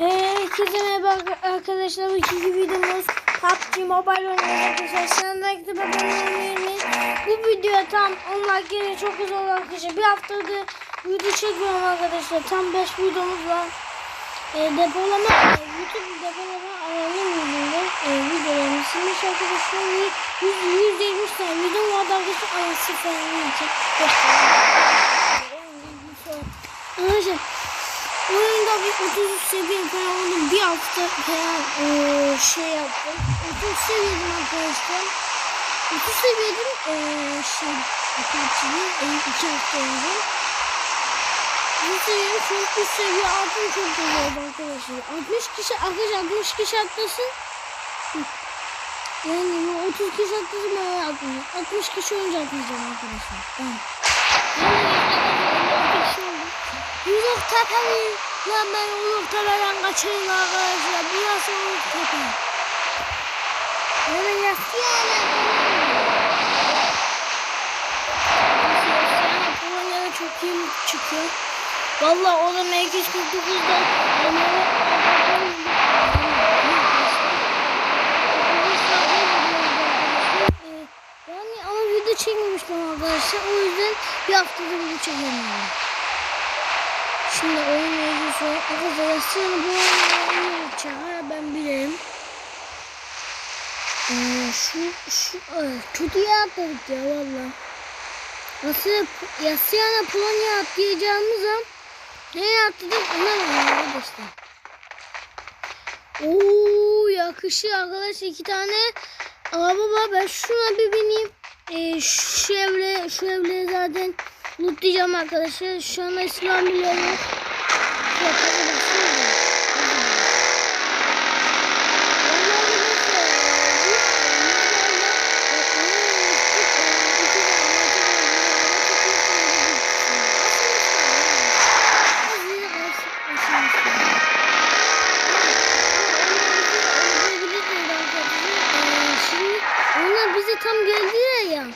Herkese merhaba arkadaşlar. Bu ikinci videomuz PUBG Mobile oynuyoruz arkadaşlar. Sınırdaki de unutmayın. Bu videoya tam 10 like gelince çok güzel oldu arkadaşlar. Bir haftadır video çekiyorum arkadaşlar. Tam 5 videomuz var. E, depolama, e, YouTube depolama alanı yüzünden e, videolarımı silmiş arkadaşlar. Ve 100, 170 tane video vardı arkadaşlar. Ama için. Arkadaşlar Oyunda bir 33 seviye falan oldum. Bir hafta falan eee, şey yaptım. 30 seviyedim arkadaşlar. 30 seviyedim eee, şey kaçını e, iki hafta önce. Bu seviye an 3 seviye aldım çok güzel oldu arkadaşlar. 60 kişi arkadaşlar 60 kişi atlasın. Yani bu 30 kişi atlasın ben atmayacağım. 60 kişi önce atmayacağım arkadaşlar. Tamam. Uluk tepeyi lan ben Uluk tepeden kaçayım arkadaşlar. Burası Uluk tepe. Böyle yaktı yani. Polonya'da çok iyi çıkıyor. Valla o da M249'da yani ama video çekmemiştim arkadaşlar. O yüzden bir haftada video çekemiyorum. Şimdi oyun mevzusu arkadaşlar bu oyunu çağır ben bilirim. Ee, şu şu kötüye atladık ya valla. Nasıl Yasyana Polonya atlayacağımız an neye atladık var arkadaşlar. Oo yakışıyor arkadaşlar iki tane. Aa baba ben şuna bir bineyim. Ee, şu evle şu evle zaten lootlayacağım arkadaşlar. Şu anda İslam biliyorum bize tam geldiler ya.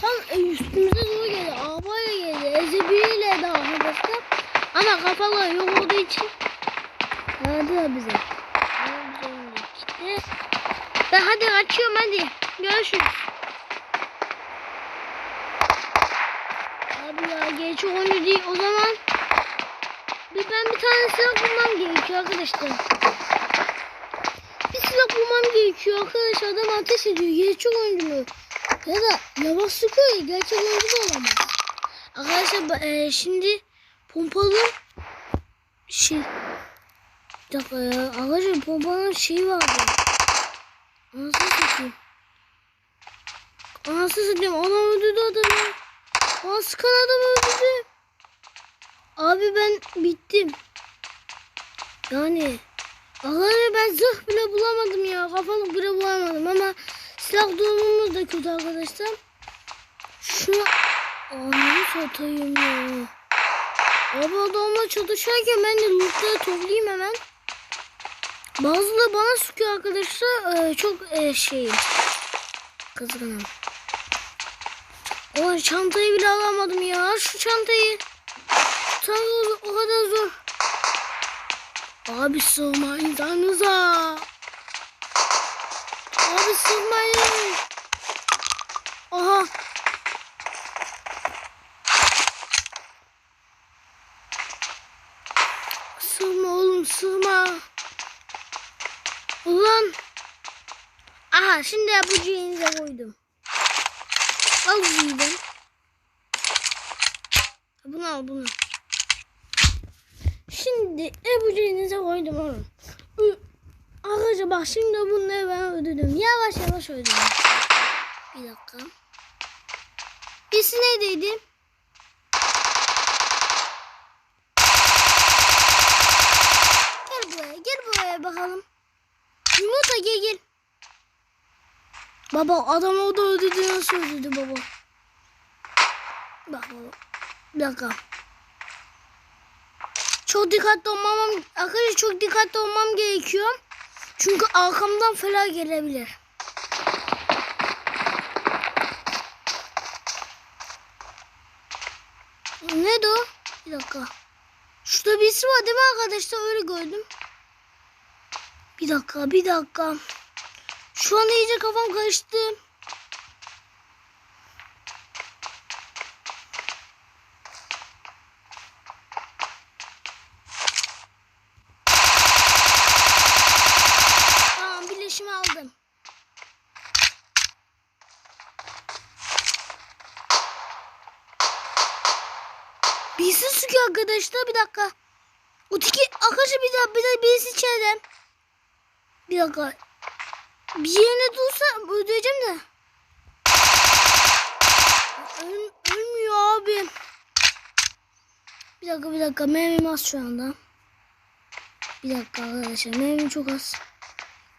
Tam e, üstümüze doğru geldi. Arabaya geldi. Ezebiyle de arkadaşlar. Ama kafalar yok olduğu için verdiler bize. İşte. Ben hadi kaçıyorum hadi. Görüşürüz. Abi ya geç oyuncu değil. O zaman bir ben bir tane silah bulmam gerekiyor arkadaşlar. Bir silah bulmam gerekiyor arkadaşlar. Adam ateş ediyor. Gerçek oyuncu mu? Ya da yavaş sıkıyor ya. Gerçek oyuncu da olamaz. Arkadaşlar e, şimdi pompalı şey bir dakika ya. Arkadaşlar pompanın şeyi vardı. Anasını satayım. Anasını satayım. Adam öldürdü adamı. Aa sıkan adam öldürdü. Abi ben bittim. Yani Allah'ım ben zırh bile bulamadım ya. Kafalık bile bulamadım ama silah durumumuz da kötü arkadaşlar. Şunu anını satayım ya. Abi adamla çatışırken ben de lootları toplayayım hemen. Bazıları bana sıkıyor arkadaşlar. Ee, çok e, şey kızgınım. O çantayı bile alamadım ya. Şu çantayı. Çanta o kadar zor. Abi sığmayın tanrıza. Abi sığmayın. Aha. Sığma oğlum sığma. Ulan. Aha şimdi bu cihinize koydum. Al bunu. Bunu al bunu. Şimdi Ebu Cehil'inize koydum oğlum. Arkadaşlar bak şimdi bunları ben ödedim. Yavaş yavaş ödedim. Bir dakika. İsi neydiydi? Gel buraya gel buraya bakalım. Yumurta gel gel. Baba adam o da ödedi nasıl ödedi baba? Bak baba. Bir dakika. Çok dikkatli olmam arkadaşlar çok dikkatli olmam gerekiyor. Çünkü arkamdan falan gelebilir. Ne o? Bir dakika. Şurada birisi var değil mi arkadaşlar? Öyle gördüm. Bir dakika bir dakika. Şu an iyice kafam karıştı. Tamam birleşimi aldım. Birisi sıkıyor arkadaşlar bir dakika. O tiki arkadaşlar bir dakika bir dakika birisi içeriden. Bir dakika. Bir yerine dursa öldüreceğim de. Öl, ölmüyor abi. Bir dakika bir dakika mermim az şu anda. Bir dakika arkadaşlar mermim çok az.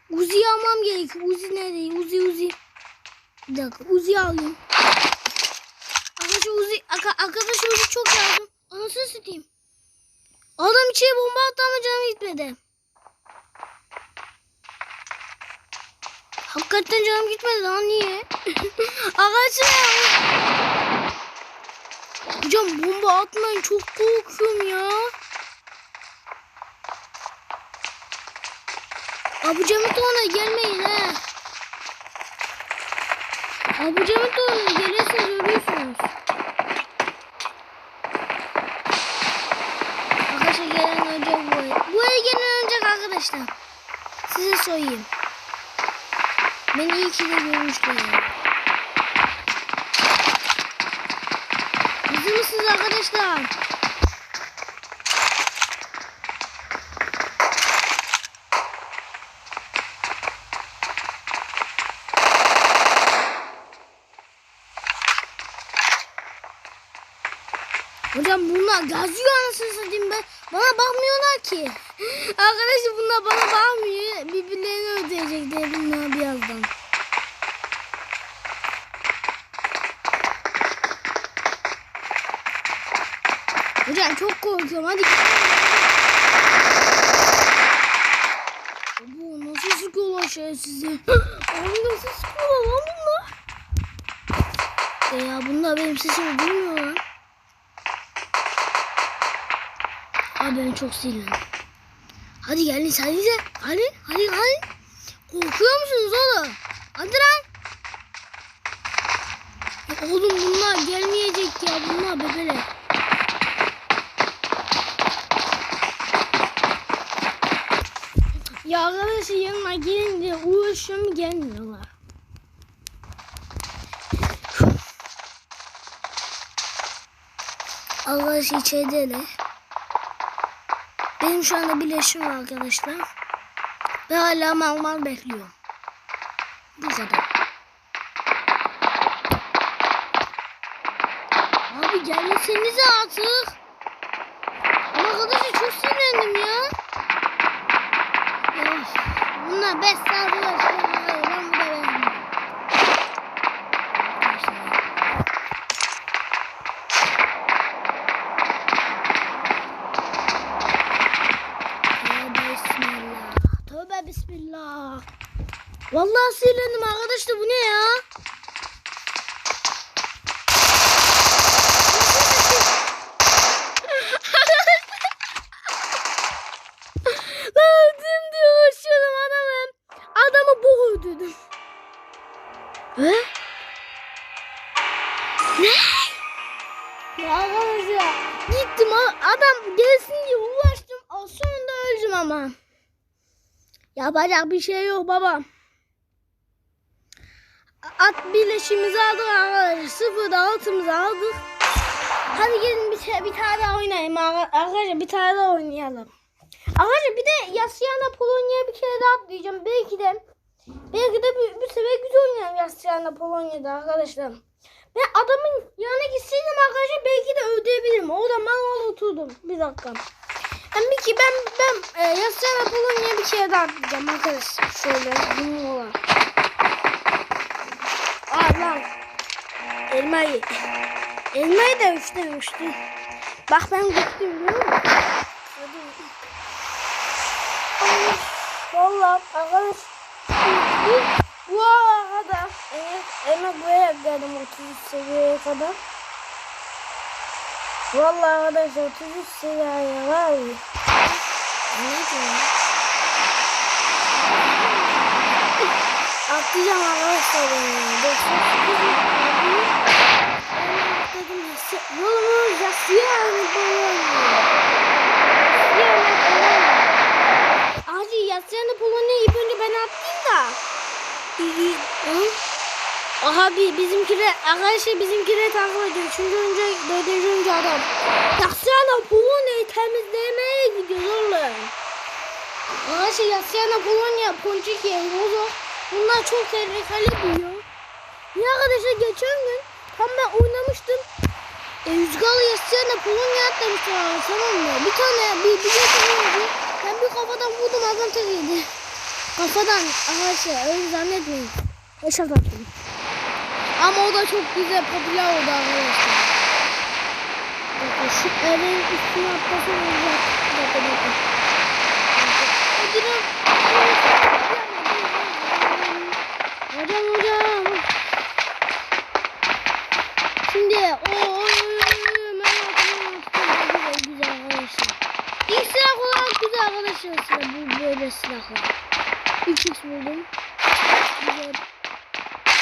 Uzi'yi almam gerekiyor. Uzi nerede? Uzi Uzi. Bir dakika Uzi'yi alayım. Arkadaşlar Uzi, arka- arkadaşlar Uzi çok lazım. Anasını satayım. Adam içeri bomba attı ama canım gitmedi. Hakikaten canım gitmedi lan niye? Arkadaşlar. Hocam bomba atmayın çok korkuyorum ya. Abu Cemil Doğan'a gelmeyin he. Abu Cemil Doğan'a gelirseniz ölürsünüz. Arkadaşlar gelen önce bu. Bu gelen önce arkadaşlar. Size söyleyeyim. Beni iyi ki de görmüşler. Hazır mısınız arkadaşlar? Hocam bunlar gazıyor anasını satayım ben. Bana bakmıyorlar ki. Arkadaşlar bunlar bana bakmıyor. Birbirlerini öldürecekler bunlar birazdan. Hocam çok korkuyorum. Hadi Bu nasıl sıkıyorlar şerefsizi? Abi nasıl sıkıyorlar lan bunlar? E ya bunlar benim sesimi duymuyor lan. Abi ben çok sinirlendim. Hadi gelin hadi de. Hadi hadi hadi. Korkuyor musunuz oğlum? Hadi lan. Ya oğlum bunlar gelmeyecek ya bunlar bebeler. Ya arkadaşlar yanıma gelince uğraşıyorum gelmiyorlar. Arkadaşlar içerideler. Benim şu anda birleşim var arkadaşlar. Ve hala mal mal bekliyorum. Bu kadar. Abi gelmesenize artık. Ama arkadaşlar çok sinirlendim ya. Ya bunlar beş saat uğraştım. Hayır ben bu da beğendim. Tövbe bismillah. Tövbe bismillah. Vallahi sinirlendim arkadaşlar bu ne ya? Yapacak bir şey yok baba. At birleşimizi aldık arkadaşlar. Sıfırda altımızı aldık. Hadi gelin bir, bir tane daha oynayalım ar- arkadaşlar. Bir tane daha oynayalım. Arkadaşlar bir de Yasyana Polonya'ya bir kere daha atlayacağım. Belki de belki de bu, bu sefer güzel oynayalım Yasyana Polonya'da arkadaşlar. Ben adamın yanına gitseydim arkadaşlar belki de ödeyebilirim. Orada mal oturdum. Bir dakika. Yani bir ki ben ben e, Yasyana Polonya'ya bir kere daha atlayacağım arkadaşlar. Şöyle bunu olan. Aa lan. Elmayı. Elmayı da üçten uçtu. Bak ben gittim biliyor musun? Vallahi arkadaş. Bu, kadar. Evet. Emek buraya geldim 33 seviyeye kadar. Vallahi arkadaşlar 33 saniye var. Ne diyor? Atlayacağım arkadaşlar. Dostum. Yolumuz yasıyor. Abi bizimkiler, arkadaşlar bizimkiler takip ediyor. Üçüncü önce, dördüncü önce adam. Yasyana Polonya'yı temizlemeye gidiyor oğlum. Arkadaşlar Yasyana Polonya, Ponçiki, Rozo. Bunlar çok tehlikeli diyor. Ya arkadaşlar geçen gün tam ben oynamıştım. E, Rüzgarlı Yasyana Polonya atlamıştım tamam mı? Bir tane bir bir yatırımcı. Ben bir kafadan vurdum adam tek yedi. Kafadan arkadaşlar öyle zannetmeyin. Attım. Ama o da çok güzel popüler oldu arkadaşlar. Şu evin üstüne atlasam olacak. Bakın bakın. Hocam. Hocam hocam. Şimdi o güzel arkadaşlar. İlk silah olarak güzel arkadaşlar silah bu böyle silahlar. 3x buldum. Güzel.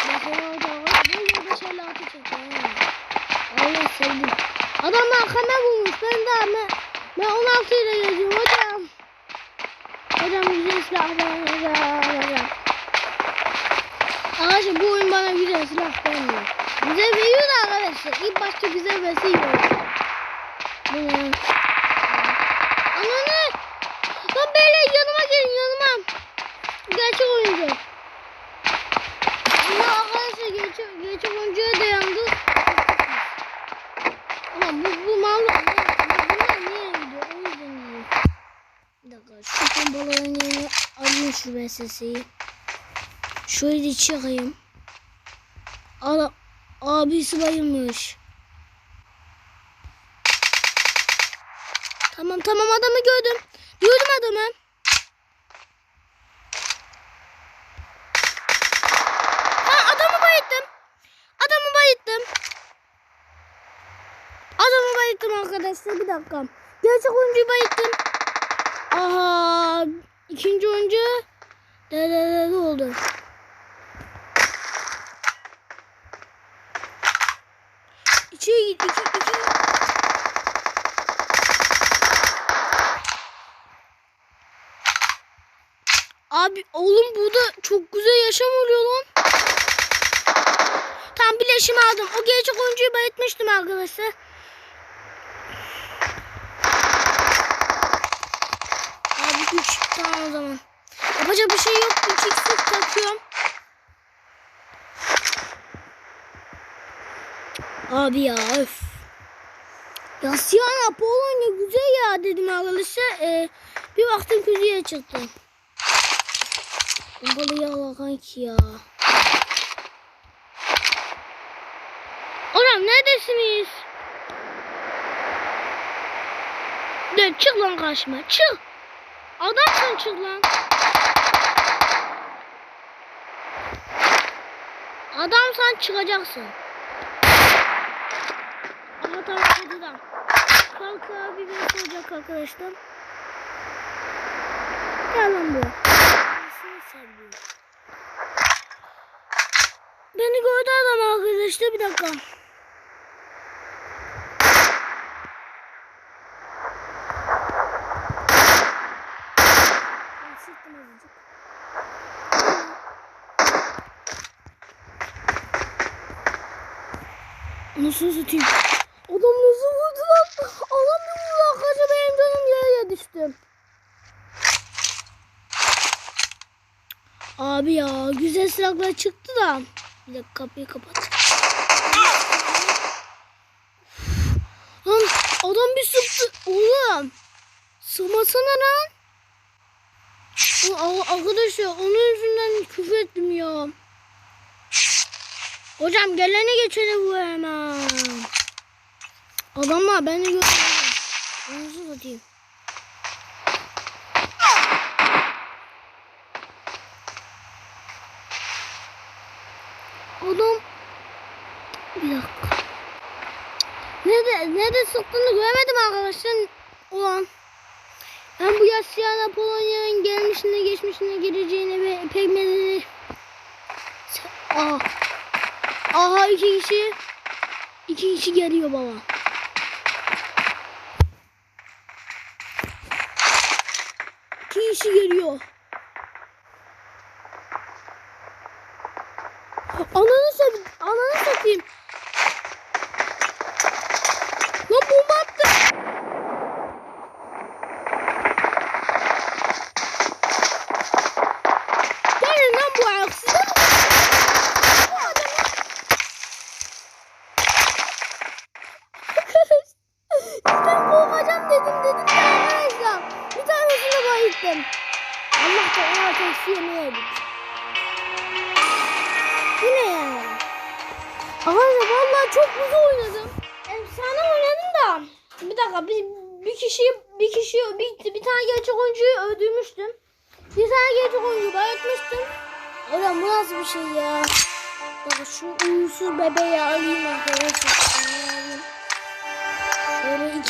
Bakın orada var. Bu yolda şöyle atı çekiyor. Allah sevdim. Adam arkama bulmuş. Ben daha ben, ben 16 ile geziyorum hocam. Hocam güzel silahlar hocam. hocam. Arkadaşlar bu oyun bana güzel silah vermiyor. Güzel veriyor da arkadaşlar. İlk başta güzel versiyor. Bu ne? Ananı. Lan böyle yanıma gelin yanıma. Gerçek oyuncu. Ama arkadaşlar gerçek, gerçek oyuncuya dayandı. Ama bu, bu mal bunlar niye gidiyor? O yüzden gidiyor. Bir dakika şu bombaların yerine alayım şu VSS'yi. Şöyle çıkayım. Ala, abisi bayılmış. Tamam tamam adamı gördüm. Gördüm adamı. Ha adamı bayıttım. Adamı bayıttım. Adamı bayıttım arkadaşlar bir dakika. Gerçek oyuncuyu bayıttım. Aha ikinci oyuncu de de de oldu. İçeri git. iki, iki. Abi oğlum burada çok güzel yaşam oluyor lan. Tam bileşimi aldım. O gerçek oyuncuyu bayıtmıştım arkadaşlar. Abi 3 tamam o zaman. Yapacak bir şey yok. 3 x takıyorum. Abi ya öf. Ya Siyana Polonya güzel ya dedim arkadaşlar. Ee, bir baktım kötüye çıktı. Bombalı yağla kanki ya. Oğlum neredesiniz? De çık lan karşıma çık. Adamsın çık lan. Adamsan çıkacaksın. Aha tamam hadi Kalk abi ben olacak arkadaşlar. Gel lan buraya. Beni gördü adam arkadaşlar bir dakika. Nasıl satayım? Adam nasıl vurdu lan? Adam ne vurdu arkadaşlar benim canım yere düştü. Abi ya güzel silahlar çıktı da. Bir dakika kapıyı kapat. Lan adam bir sıktı. Oğlum. Sımasana lan. Arkadaşlar onun yüzünden küfür ettim ya. Hocam gelene geçene bu hemen. Adamlar beni görmedi. Nasıl satayım? Adam bir dakika. Nerede nerede sıktığını göremedim arkadaşlar. Ulan ben bu Yasyana Polonya'nın gelmişine geçmişine gireceğini ve pek medeni Aha. Aha iki kişi. İki kişi geliyor baba. İki kişi geliyor. Ananı satayım. Ananı satayım.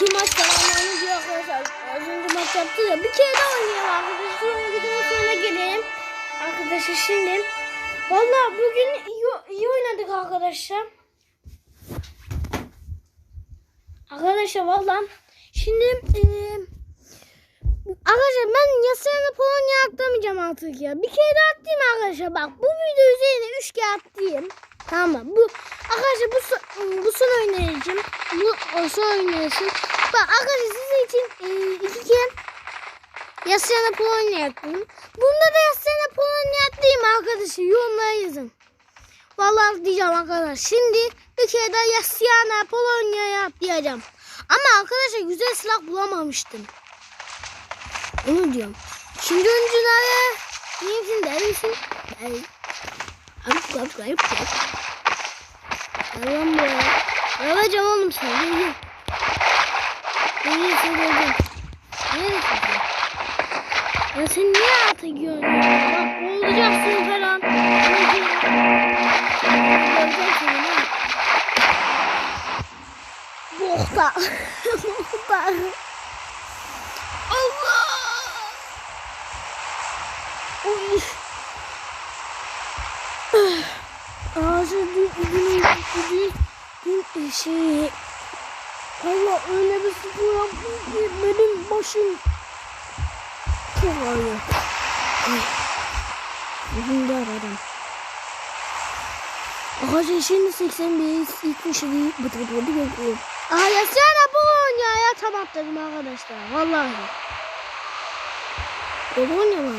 İki maç tamamlandı diyor arkadaşlar. Az önce maç yaptı ya. Bir kere daha oynayalım arkadaşlar. Sonra videonun sonuna gelelim. Arkadaşlar şimdi. Vallahi bugün iyi, iyi oynadık arkadaşlar. Arkadaşlar vallahi şimdi eee Arkadaşlar ben Yasayana Polonya atlamayacağım artık ya. Bir kere daha atlayayım arkadaşlar. Bak bu video üzerine 3 kere atlayayım. Tamam mı? Bu, arkadaşlar bu, bu son oynayacağım. Bu son oynayacağım. Bak arkadaşlar sizin için e, iki kere Yasayana Polonya atlayayım. Bunda da Yasayana Polonya atlayayım arkadaşlar. Yorumlara yazın. Vallahi atlayacağım arkadaşlar. Şimdi bir kere daha Yasayana Polonya'ya atlayacağım. Ama arkadaşlar güzel silah bulamamıştım. Onu diyorum. Şimdi oyunculara neyimsin der misin? Der. Hop hop hop hop. Allah'ım ya. Alacağım oğlum. Gel gel. Gel gel sen gel gel. Neredesin sen? Ya sen niye alta gidiyorsun ya? Bak boğulacaksın falan. Anneciğim. Boğulacağım seni ha. Bokta. Bokta. Allah! Oy. Ağzı dün dün dün dün şey Allah öyle bir spor yaptım ki benim başım çok ağrıyor. Bugün de aradım. Arkadaşlar şimdi 81 77 bıtı bıtı bıtı görüyorum. Aa yasana bu ya tam atladım arkadaşlar. Vallahi. Polonya mı?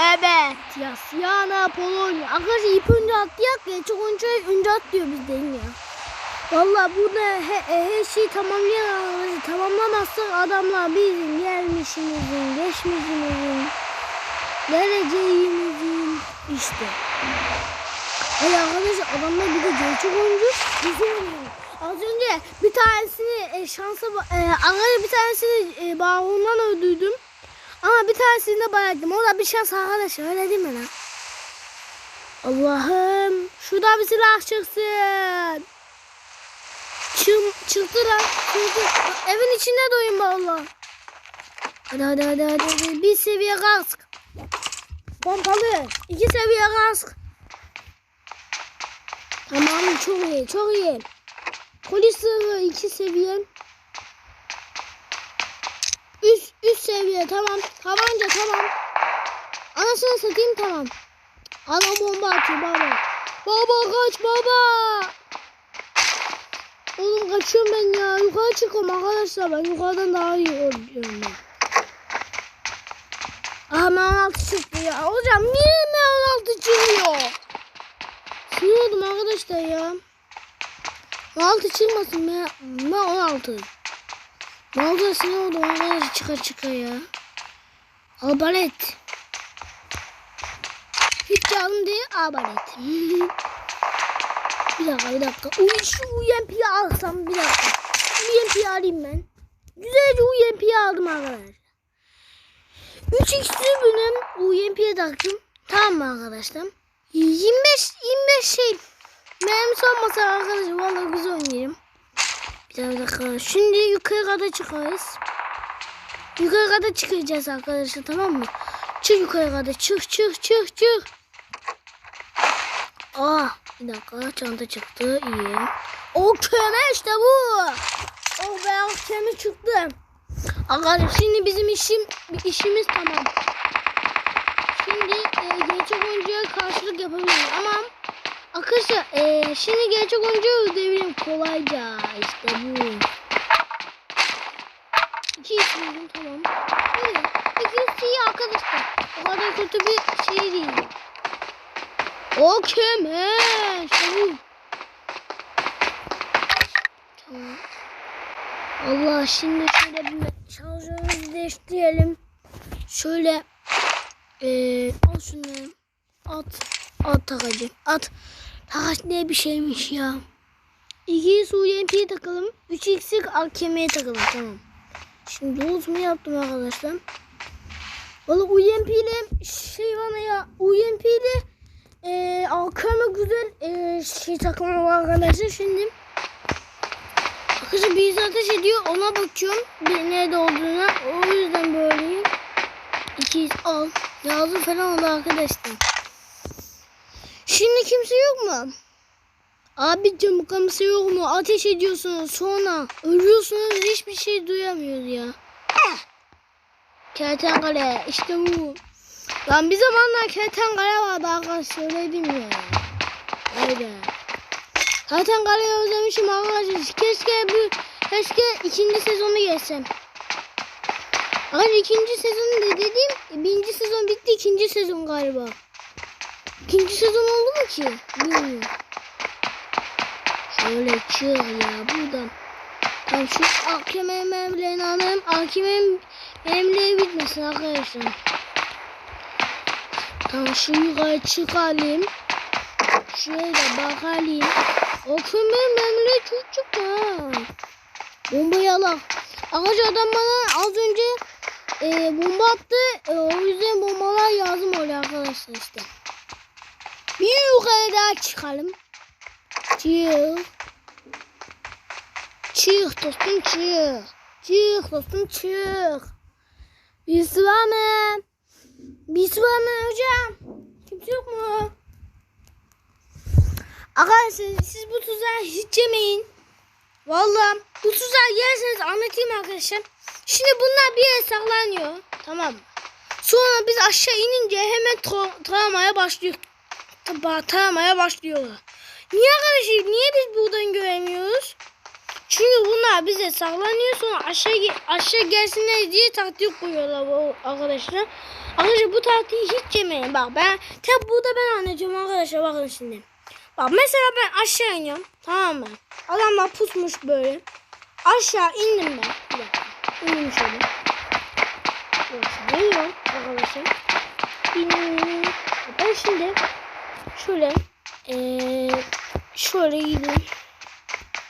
Evet. Yasyana Polonya. Arkadaşlar ip önce atlayak ya. Çok önce, önce atlıyor bizden ya. Vallahi burada he, her şeyi tamamlayan arkadaşlar. Tamamlamazsak adamlar bizim gelmişimizin, geçmişimizin, geleceğimizin işte. Ay arkadaşlar adamlar bir de gerçek oyuncu. Oynuyor. Az önce bir tanesini e, şansa e, arkadaşlar bir tanesini e, bağımdan öldürdüm. Ama bir tanesini de bayıldım. O da bir şans arkadaşlar öyle değil mi lan? Allah'ım. Şurada bir silah çıksın. Çım, lan. Çıktı. Evin içinde doyun valla. Hadi hadi hadi hadi. Bir seviye kask. Pompalı. İki seviye kask. Tamam çok iyi çok iyi. Polis sığırı iki seviye. Üst, üst seviye tamam. Tabanca tamam. Anasını satayım tamam. Adam bomba atıyor baba. Baba kaç baba. Oğlum kaçıyorum ben ya. Yukarı çıkıyorum arkadaşlar. Ben yukarıdan daha iyi oynuyorum ben. Aha ben 16 çıktı ya. Hocam niye ben 16 çıkıyor? Sinir oldum arkadaşlar ya. 16 çıkmasın ya. Ben 16. Ne oldu sinir oldum arkadaşlar çıka çıka ya. Abalet. Hiç canım değil abalet. bir dakika bir dakika. Uy, şu UMP'yi alsam bir dakika. UMP'yi alayım ben. Güzelce UMP'yi aldım arkadaşlar. 3x dürbünüm UMP'ye taktım. Tamam mı arkadaşlar? 25 25 şey. Benim sormasa arkadaşlar vallahi güzel oynayayım. Bir dakika. Şimdi yukarı kadar çıkarız. Yukarı kadar çıkacağız arkadaşlar tamam mı? Çık yukarı kadar. Çık çık çık çık. Aa. Bir dakika çanta çıktı. İyi. O köme işte bu. O beyaz köme çıktı. Arkadaşlar şimdi bizim işim işimiz tamam. Şimdi e, gerçek oyuncuya karşılık yapabiliriz ama arkadaşlar e, şimdi gerçek oyuncuya ödeyebilirim kolayca işte bu. İki isim tamam. İyi. İkisi iyi arkadaşlar. O kadar kötü bir şey değil. O. İşte bu. Tamam. Allah şimdi şöyle bir şarjörümüzü değiştirelim. Şöyle eee al şunu. At. At takacım. At. Takaç ne bir şeymiş ya. 2 su UMP'ye takalım. 3 eksik AKM'ye takalım. Tamam. Şimdi uzun yaptım arkadaşlar. Valla UMP ile şey bana ya UMP ile eee AKM güzel eee şey takımı var arkadaşlar. Şimdi Arkadaşlar birisi ateş ediyor ona bakıyorum bir nerede olduğuna o yüzden böyleyim. İkiz al. Yazı falan oldu arkadaşlar. Şimdi kimse yok mu? Abicim kimse yok mu? Ateş ediyorsunuz sonra ölüyorsunuz hiçbir şey duyamıyoruz ya. Kertenkele işte bu. Lan bir zamanlar kertenkele vardı arkadaşlar söyledim ya. Öyle. Zaten kaleyi özlemişim arkadaşlar. Keşke bu keşke ikinci sezonu geçsem. Arkadaşlar ikinci sezonu da dediğim birinci sezon bitti ikinci sezon galiba. İkinci sezon oldu mu ki? Bilmiyorum. Şöyle çık ya buradan. Tamam şu hakem emrelerini alayım. Hakem emreği bitmesin arkadaşlar. Tamam şu yukarı çıkalım. Şöyle bakalım. O memle çocuk ha. Bombayı alak. Ağaç adam bana az önce e, bomba attı. E, o yüzden bombalar lazım oluyor arkadaşlar işte. Bir yukarı daha çıkalım. Çık. Çık dostum çık. Çık dostum çık. Mı? Birisi var mı hocam? Kimse yok mu? Arkadaşlar siz bu tuzağı hiç yemeyin. Vallahi bu tuzağı yerseniz anlatayım arkadaşlar. Şimdi bunlar bir yere saklanıyor. Tamam? Sonra biz aşağı inince hemen tra- taramaya başlıyor. Taba taramaya başlıyorlar. Niye arkadaşlar? Niye biz buradan göremiyoruz? Çünkü bunlar bize saklanıyor sonra aşağı aşağı gelsinler diye taktik koyuyorlar bu arkadaşlar. Arkadaşlar bu taktiği hiç yemeyin. Bak ben tek burada ben anlayacağım arkadaşlar bakın şimdi. Bak mesela ben aşağı iniyorum. Tamam mı? Adamlar pusmuş böyle. Aşağı indim ben. Dakika. İndim şöyle. İniyorum arkadaşlar. İniyorum. Ben şimdi şöyle ee, şöyle gideyim.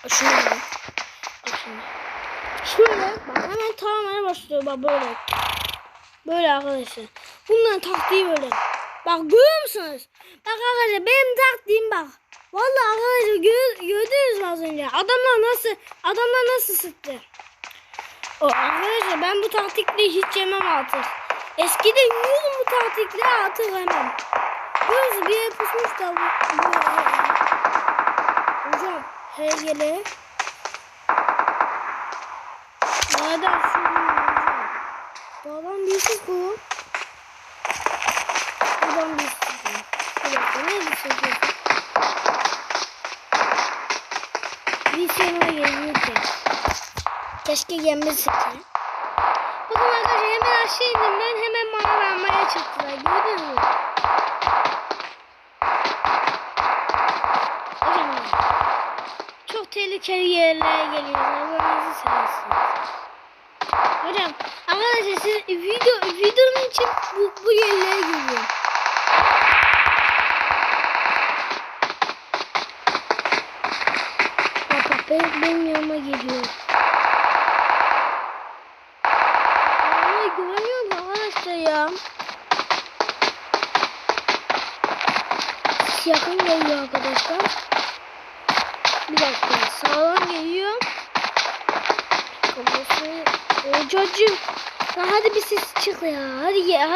Şöyle. Şimdi. Şöyle bak hemen tamamen başlıyor bak böyle. Böyle arkadaşlar. Bunların taktiği böyle. Bak görüyor musunuz? Bak arkadaşlar benim taktiğim bak. Vallahi arkadaşlar gör, gördünüz mü az önce? Adamlar nasıl adamlar nasıl sıktı? O arkadaşlar ben bu taktikle hiç yemem artık. Eskiden yiyordum bu taktikle artık hemen. Görüyorsunuz bir yere da bu. Hocam HGL. Nereden? Babam bir şey bu. Babam bir şey bu. Bir dakika ne bir şey bu? Bir sonuna geliyor ki. Keşke yenmesek ya. Bakın arkadaşlar hemen aşağı indim ben hemen bana vermeye çıktılar. Gördünüz mü? Çok tehlikeli yerlere geliyoruz. Allah'ınızı seversiniz. Hocam arkadaşlar siz video videonun için bu, bu yerlere geliyor.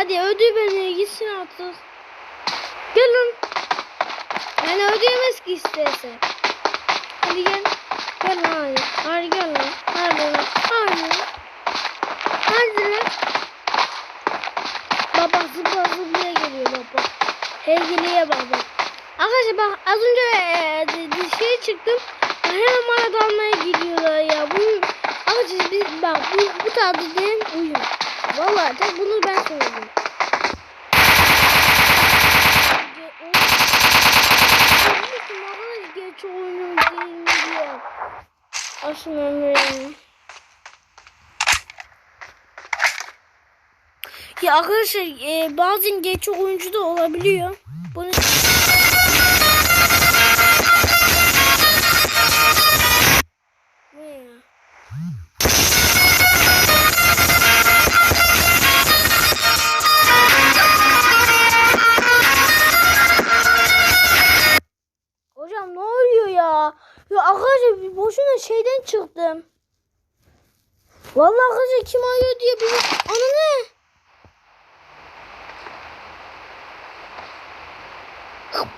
Hadi öldür beni gitsin artık. Gelin. Yani ödeyemez ki istese. Hadi gel. Gel hadi. Hadi gel lan. Hadi lan. Hadi. Hadi lan. Baba zıpla zıplaya geliyor baba. Heygeliye bak bak. Arkadaşlar bak az önce e, d- d- şey çıktım. Hemen bana dalmaya gidiyorlar ya. Bu arkadaşlar biz bak bu, bu tadı değil uyum. Vallahi bunu ben söylüyorum. Ge- o- Bilmiyorum arkadaşlar geç oyunum değil mi diye. Aşın ömrüm. Ya arkadaşlar e, bazen geç oyuncu da olabiliyor. Bunu Vallahi arkadaşlar kim arıyor diye bir... Ana ne?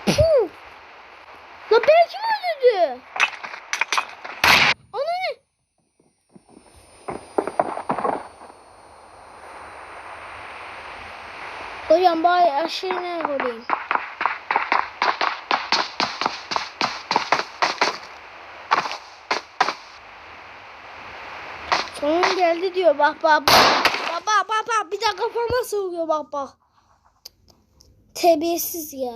Puh! La belki mi öldürdü? Ana ne? Hocam bari aşağı ne koyayım? Geldi diyor bak bak bak. Bak bak bak bir de kafama sokuyor bak bak. Terbiyesiz ya.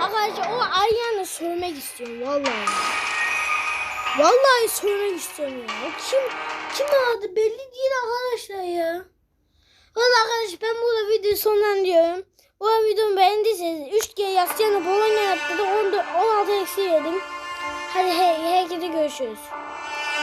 Arkadaşlar o Arya'nı sormak istiyorum vallahi. Vallahi sormak istiyorum ya. Kim kim aradı belli değil arkadaşlar ya. Vallahi arkadaşlar ben burada videoyu sonlandırıyorum. Bu videomu beğendiyseniz 3G yaslayanı Bologna yaptı da 14 16 eksi yedim. Hadi he, herkese görüşürüz.